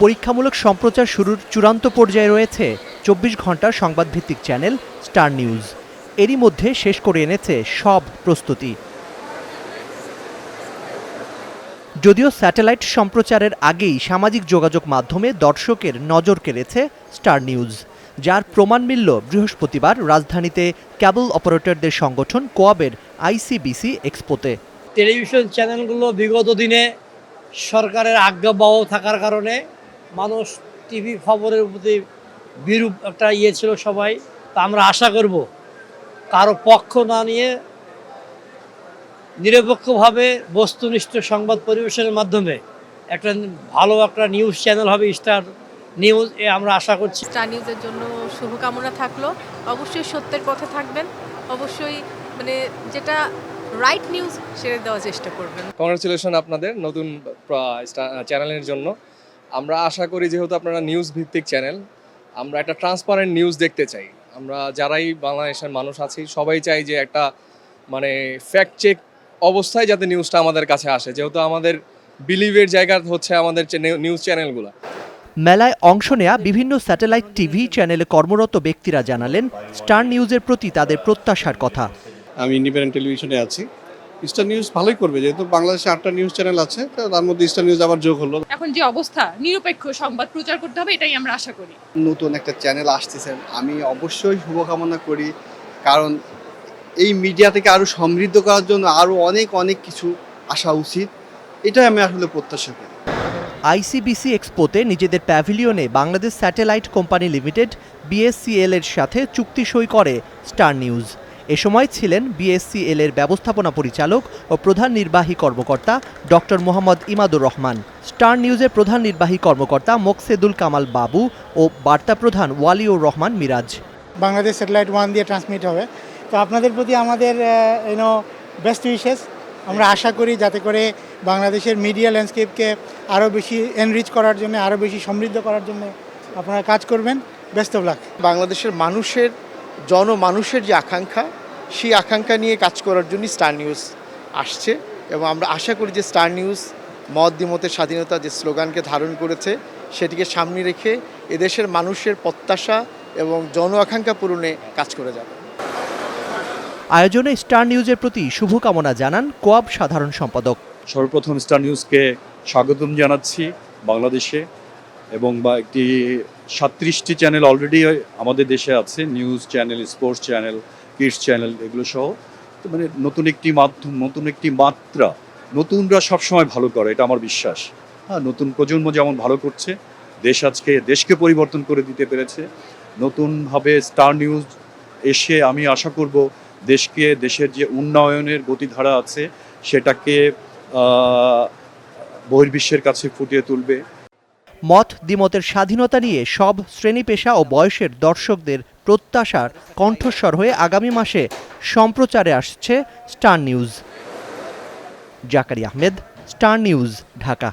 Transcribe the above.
পরীক্ষামূলক সম্প্রচার শুরুর চূড়ান্ত পর্যায়ে রয়েছে চব্বিশ ঘণ্টার সংবাদভিত্তিক চ্যানেল স্টার নিউজ। এরই মধ্যে শেষ করে এনেছে সব প্রস্তুতি। যদিও স্যাটেলাইট সম্প্রচারের আগেই সামাজিক যোগাযোগ মাধ্যমে দর্শকের নজর কেড়েছে স্টার নিউজ, যার প্রমাণ মিলল বৃহস্পতিবার রাজধানীতে ক্যাবল অপারেটরদের সংগঠন কোয়াবের আইসিবিসি এক্সপোতে। টেলিভিশন চ্যানেলগুলো বিগত দিনে সরকারের আজ্ঞাবহ থাকার কারণে মানুষ টিভি খবরের প্রতি বিরূপ একটা ইয়ে ছিল সবাই। তা আমরা আশা করব কারও পক্ষ না নিয়ে নিরপেক্ষভাবে বস্তুনিষ্ঠ সংবাদ পরিবেশনের মাধ্যমে একটা ভালো একটা নিউজ চ্যানেল হবে স্টার নিউজ এ আমরা আশা করছি। স্টার নিউজের জন্য শুভকামনা থাকল। অবশ্যই সত্যের পথে থাকবেন। অবশ্যই মানে যেটা রাইট নিউজ সেটা দেওয়ার চেষ্টা করবেন। কংগ্রেচুলেশন আপনাদের নতুন চ্যানেলের জন্য। আমরা আশা করি যেহেতু আপনারা নিউজ ভিত্তিক চ্যানেল আমরা একটা ট্রান্সপারেন্ট নিউজ দেখতে চাই। আমরা যারাই বাংলাদেশের মানুষ আছি সবাই চাই যে একটা মানে ফ্যাক্ট চেক অবস্থায় যাতে নিউজটা আমাদের কাছে আসে। যেহেতু আমাদের বিলিভের জায়গা হচ্ছে আমাদের নিউজ চ্যানেলগুলো মেলায় অংশ নেয়া বিভিন্ন স্যাটেলাইট টিভি চ্যানেলে কর্মরত ব্যক্তিরা জানালেন স্টার নিউজের প্রতি তাদের প্রত্যাশার কথা। আমি ইন্ডিপেন্ডেন্ট টেলিভিশনে আছি। স্টার নিউজ ভালোই করবে যেহেতু বাংলাদেশে আটটা নিউজ চ্যানেল আছে তো তার মধ্যে স্টার নিউজ আবার যোগ হলো। এখন যে অবস্থা নিরপেক্ষ সংবাদ প্রচার করতে হবে এটাই আমরা আশা করি। নতুন একটা চ্যানেল আসতেছে আমি অবশ্যই শুভকামনা করি কারণ এই মিডিয়া থেকে আরও সমৃদ্ধ করার জন্য আরও অনেক অনেক কিছু আসা উচিত এটাই আমি আসলে প্রত্যাশা করি। আইসিবিসি এক্সপোতে নিজেদের প্যাভিলিয়নে Bangladesh satellite company limited BSCL এর সাথে চুক্তি সই করে স্টার নিউজ এ সময় ছিলেন বিএসসিএল এর ব্যবস্থাপনা পরিচালক ও প্রধান নির্বাহী কর্মকর্তা ডক্টর মোহাম্মদ ইমাদুর রহমান স্টার নিউজের প্রধান নির্বাহী কর্মকর্তা মোকসেদুল কামাল বাবু ও বার্তা প্রধান ওয়ালিউর রহমান মিরাজ। বাংলাদেশ স্যাটেলাইট ওয়ান দিয়ে ট্রান্সমিট হবে। তো আপনাদের প্রতি আমাদের ইউনো বেস্ট উইশেস আমরা আশা করি যাতে করে বাংলাদেশের মিডিয়া ল্যান্ডস্কেপকে আরও বেশি এনরিচ করার জন্য আরও বেশি সমৃদ্ধ করার জন্য আপনারা কাজ করবেন। বেস্ট অফ লাক বাংলাদেশের মানুষের জনমানুষের যে আকাঙ্ক্ষা সেই আকাঙ্ক্ষা নিয়ে কাজ করার জন্য স্টার নিউজ আসছে এবং আমরা আশা করি যে স্টার নিউজ মত দ্বিমতের স্বাধীনতা যে স্লোগানকে ধারণ করেছে সেটিকে সামনে রেখে এদেশের মানুষের প্রত্যাশা এবং জন আকাঙ্ক্ষা পূরণে কাজ করে যাবে। আয়োজনে স্টার নিউজের প্রতি শুভকামনা জানান কোয়াব সাধারণ সম্পাদক। সর্বপ্রথম স্টার নিউজকে স্বাগতম জানাচ্ছি বাংলাদেশে। এবং বা একটি সাত্রিশটি চ্যানেল অলরেডি আমাদের দেশে আছে news channel sports channel kids channel এগুলো সহ। তো মানে নতুন একটি মাধ্যম, নতুন একটি মাত্রা, নতুনরা সবসময় ভালো করে, এটা আমার বিশ্বাস। হ্যাঁ নতুন প্রজন্ম যেমন ভালো করছে, দেশ আজকে দেশকে পরিবর্তন করে দিতে পেরেছে। নতুনভাবে স্টার নিউজ এসে আমি আশা করব, দেশকে, দেশের যে উন্নয়নের গতিধারা আছে, সেটাকে বহির্বিশ্বের কাছে ফুটিয়ে তুলবে। মত দ্বিমতের স্বাধীনতা নিয়ে সব শ্রেণি পেশা ও বয়সের দর্শকদের প্রত্যাশার কণ্ঠস্বর হয়ে আগামী মাসে সম্প্রচারে আসছে Star News. Zakari Ahmed, Star News, Dhaka.